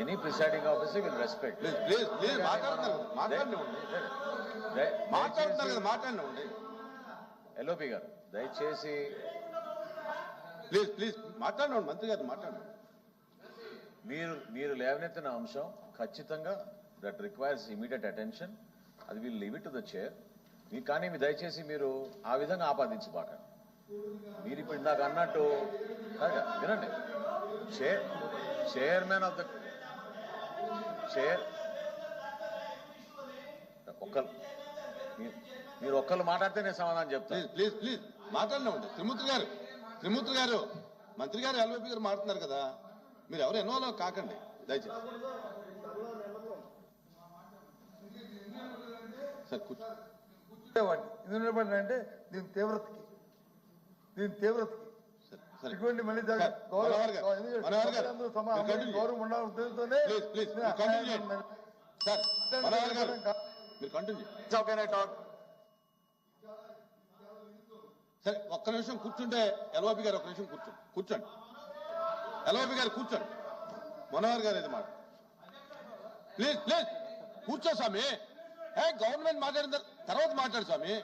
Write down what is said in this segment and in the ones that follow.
Any presiding officer will respect please please please మాట్లాడుతున్నారు కదా, మాట్లాడినివ్వండి మాట్లాడుతున్నారు కదా మాట్లాడినివ్వండి ఎల్ఓపి గారు దయచేసి ప్లీజ్ ప్లీజ్ మాట్లాడినండి మంత్రి గారు మాట్లాడండి మీరు మీరు లేవనెత్తిన అంశం ఖచ్చితంగా దట్ రిక్వైర్స్ ఇమీడియట్ అటెన్షన్ అది we'll leave it to the chair మీరు కానీ మీరు దయచేసి మీరు ఆ విధంగా ఆపాదించబాకండి. మీరు ఇప్పుడు ఇందాక అన్నట్టు వినండి. Chair chairman of the chair ఒక్కరు. మీరు- ఒక్కరు మాట్లాడితే నేను సమాధానం చెప్తాను ప్లీజ్ ప్లీజ్ మాట్లాడినండి త్రిమూర్తి గారు త్రిమూర్తి గారు మంత్రి గారు ఎల్వైపీ గారు మాట్లాడుతున్నారు కదా. మీరు ఎవరు ఎన్నోలో కాకండి. దయచేసి. సార్ కూర్చో. ఉండేవాడిని ఎందుకు నిలబడిన అంటే దీని తీవ్రతకి. దీని తీవ్రతకి. ఇటువంటి మళ్ళీ గౌరవం ఉండాలని ఉద్దేశంతోనే సార్ ఒక్క నిమిషం కూర్చుంటే ఎల్ఓపి గారు ఒక్క నిమిషం కూర్చోండి. కూర్చోండి ఎల్ఓపి గారు కూర్చోండి. మనోహర్ గారు ఇది మాట. ప్లీజ్ ప్లీజ్ కూర్చో స్వామి. ఏ గవర్నమెంట్ మాట్లాడిన తర్- తర్వాత మాట్లాడు స్వామి.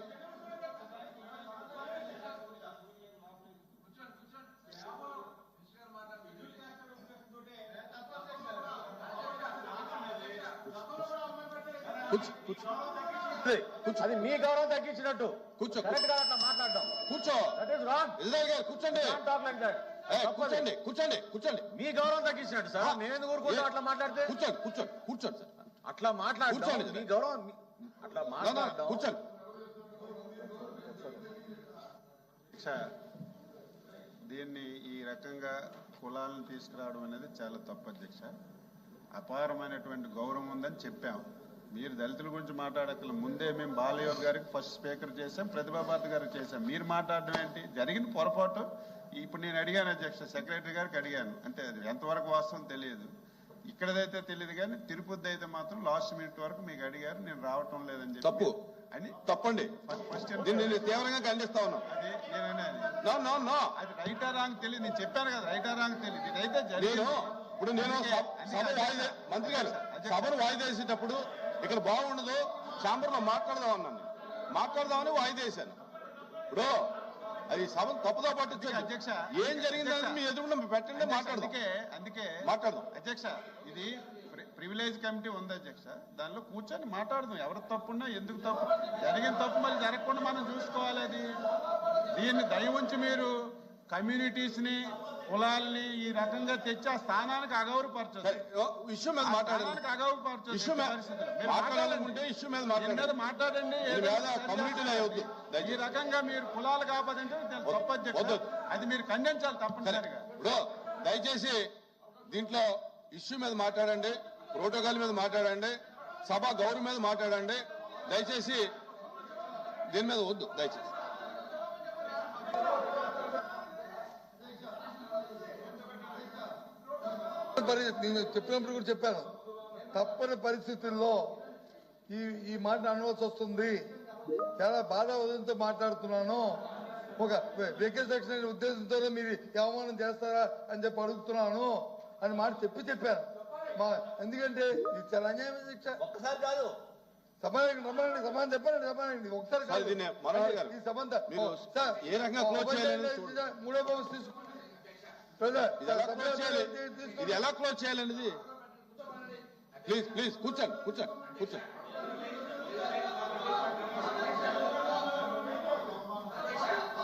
అది మీ గౌరవం తగ్గించినట్టు. కూర్చో, అట్లా మాట్లాడడం. కూర్చో. దట్ రాంగ్ గారు కూర్చోండి. టాక్ లైక్ దట్ ఏ, కూర్చోండి కూర్చోండి కూర్చోండి. మీ గౌరవం తగ్గించినట్టు సార్. నేను ఎందుకు ఊరుకుంటా అట్లా మాట్లాడితే? కూర్చోండి కూర్చోండి కూర్చోండి సార్. అట్లా మాట్లాడడం కూర్చోండి. మీ గౌరవం అట్లా మాట్లాడడం. కూర్చోండి. అధ్యక్ష దీన్ని ఈ రకంగా కులాలను తీసుకురావడం అనేది చాలా తప్పు అధ్యక్ష. అపారమైనటువంటి గౌరవం ఉందని చెప్పాం. మీరు దళితుల గురించి మాట్లాడక్కల ముందే మేము బాలయోర్ గారికి ఫస్ట్ స్పీకర్ చేశాం ప్రతిభా భారతి గారికి చేశాం. మీరు మాట్లాడడం ఏంటి? జరిగిన పొరపాటు ఇప్పుడు నేను అడిగాను అధ్యక్ష సెక్రటరీ గారికి అడిగాను. అంటే అది ఎంతవరకు వాస్తవం తెలియదు. ఇక్కడదైతే తెలియదు కానీ తిరుపతి అయితే మాత్రం లాస్ట్ మినిట్ వరకు మీకు అడిగారు నేను రావటం లేదని చెప్పి తప్పు. అని తప్పండి. ఫస్ట్ తీవ్రంగా ఖండిస్తా ఉన్నాను. అది రైటా రాంగ్ తెలియదు. నేను చెప్పాను కదా రైటా రాంగ్ తెలియదు. ఇదైతే జరిగింది. నేను ఇప్పుడు నేను సభ- వాయిదా మంత్రి గారు సభను వాయిదా వేసేటప్పుడు ఇక్కడ బాగుండదు. ఛాంబర్లో మాట్లాడదాం అన్నాను మాట్లాడదామని వాయిదా వేశాను ఇప్పుడు అది సభను తప్పుదో పట్టించండి అధ్యక్ష, ఏం జరిగిందని మీ ఎదురుగా పెట్టండి మాట్లాడదాం. అందుకే అందుకే. మాట్లాడదాం. అధ్యక్ష ఇది ప్రి- ప్రివిలేజ్ కమిటీ ఉంది అధ్యక్ష. దానిలో కూర్చొని మాట్లాడదాం. ఎవరు తప్పున్నా ఎందుకు తప్పు జరిగిన తప్పు మళ్ళీ జరగకుండా మనం చూసుకోవాలి అది. దీన్ని దయ ఉంచి మీరు కమ్యూనిటీస్ని కులాల్ని ఈ రకంగా తెచ్చి ఆ స్థానానికి అగౌరవపరచదు ఇష్యూ మీద అగౌరవపరచదు ఇష్యూ మీద మాట్లాడాలనుకుంటే ఇష్యూ మీద మాట్లాడండి. ఈ. రకంగా మీరు కులాలు కాపదంటే. అది మీరు ఖండించాలి సరే తప్పనిసరిగా ఇప్పుడు దయచేసి దీంట్లో ఇష్యూ మీద మాట్లాడండి ప్రోటోకాల్ మీద మాట్లాడండి సభ గౌరవం మీద మాట్లాడండి. దయచేసి దీని మీద వద్దు దయచేసి. పరి- నేను చెప్పినప్పుడు కూడా చెప్పాను. తప్పని పరిస్థితుల్లో ఈ ఈ మాట అనవలసి వస్తుంది. చాలా బాధ ఉదయంతో మాట్లాడుతున్నాను. ఒక వెకేషన్ అనే ఉద్దేశంతోనే మీరు అవమానం చేస్తారా అని చెప్పి అడుగుతున్నాను అని మాట చెప్పి చెప్పాను. మా ఎందుకంటే ఇది చాలా అన్యాయం శిక్ష. ఒక్కసారి కాదు. సమాధానం రమ్మనండి సమాధానం చెప్పండి సమాధానం. ఒకసారి ఈ సంబంధ. మూడో బ్రదర్, ఇది ఎలా క్లోజ్ చేయాలి. ఇది ఎలా క్లోజ్ చేయాలనేది? ప్లీజ్ ప్లీజ్ కూర్చోండి కూర్చోండి కూర్చోండి.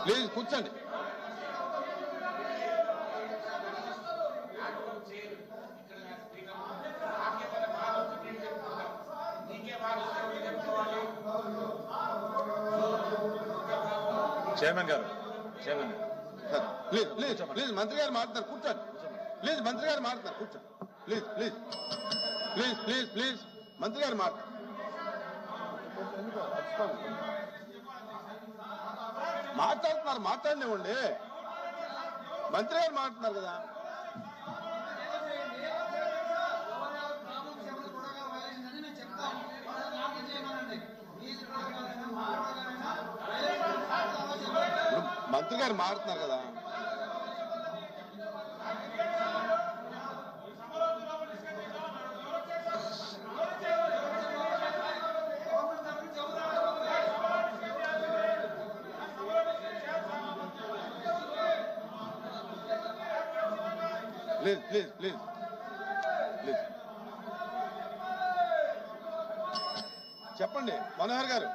ప్లీజ్ కూర్చోండి. చైర్మన్ గారు చైర్మన్ గారు. ప్లీజ్ ప్లీజ్ ప్లీజ్ మంత్రి గారు మాట్లాడు కూర్చోండి. ప్లీజ్ మంత్రి గారు మాట్లాడతారు కూర్చోండి. Please please please please please మంత్రి గారు మాట్లాడతారు. మాట్లాడుతున్నారు మాట్లాడినివ్వండి. మంత్రి గారు మాట్లాడుతున్నారు కదా. మంత్రి గారు మారుతున్నారు కదా. Please please please. ప్లీజ్. చెప్పండి మనోహర్ గారు.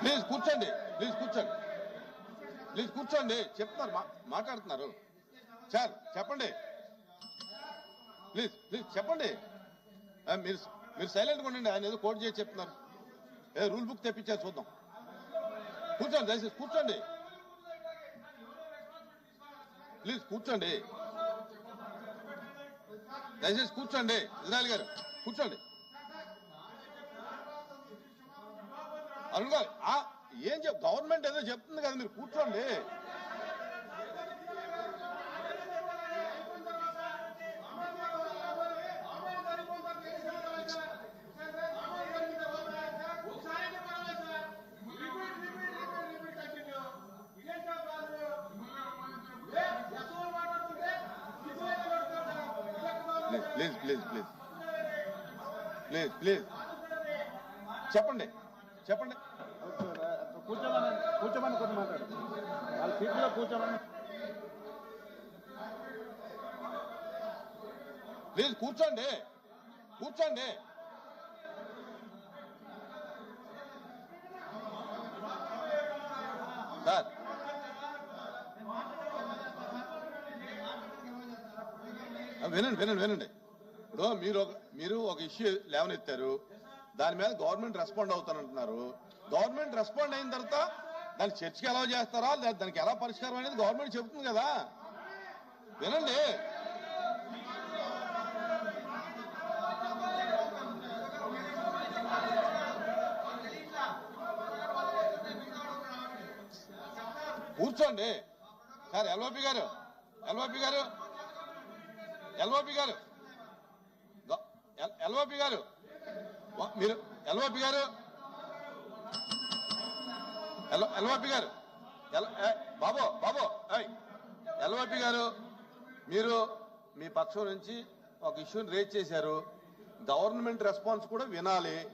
ప్లీజ్ కూర్చోండి. ప్లీజ్ కూర్చోండి. ప్లీజ్ కూర్చోండి. చెప్తున్నారు మాట్లాడుతున్నారు. సార్ చెప్పండి. ప్లీజ్ ప్లీజ్ చెప్పండి. మీరు మీరు సైలెంట్గా ఉండండి. ఆయన ఏదో కోట్ చేసి చెప్తున్నారు. ఏ రూల్ బుక్ తెప్పించారు చూద్దాం. కూర్చోండి దయచేసి కూర్చోండి. ప్లీజ్ కూర్చోండి. దయచేసి కూర్చోండి ఇజ్రాయల్ గారు. కూర్చోండి. అరుణ్ గారు ఆ, ఏం చెప్ గవర్నమెంట్ ఏదో చెప్తుంది కదా మీరు కూర్చోండి. Please please please please please చెప్పండి చెప్పండి. కూర్చోమని కూర్చోమని కొన్ని మాట్లాడు. వాళ్ళ సీట్లో కూర్చోమని. ప్లీజ్ కూర్చోండి. కూర్చోండి. సార్. వినండి వినండి వినండి. ఇప్పుడు మీరు ఒక మీరు ఒక ఇష్యూ లేవనెత్తారు. దాని మీద గవర్నమెంట్ రెస్పాండ్ అవుతానంటున్నారు. గవర్నమెంట్ రెస్పాండ్ అయిన తర్వాత దాన్ని చర్చకి ఎలా చేస్తారా? లేదా దానికి ఎలా పరిష్కారం అనేది గవర్నమెంట్ చెబుతుంది కదా. వినండి. కూర్చోండి. సార్ ఎల్ఓపి గారు. ఎల్ఓపి గారు. ఎల్ఓపి గారు. ఎల్ఓపి గారు. మీరు ఎల్ఓపి గారు. ఎల్ఓపి గారు. ఎల్- బాబో బాబు బాబు ఏయ్, ఎల్ఓపి గారు మీరు మీ పక్షం నుంచి ఒక ఇష్యూని రేజ్ చేశారు. గవర్నమెంట్ రెస్పాన్స్ కూడా వినాలి.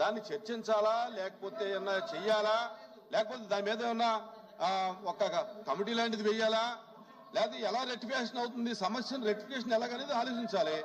దాన్ని చర్చించాలా లేకపోతే ఏమన్నా చెయ్యాలా? లేకపోతే దాని మీద ఏమన్నా ఒక కమిటీ లాంటిది వెయ్యాలా లేకపోతే ఎలా రెక్టిఫికేషన్ అవుతుంది? సమస్యను రెక్టిఫికేషన్ ఎలాగనేది ఆలోచించాలి.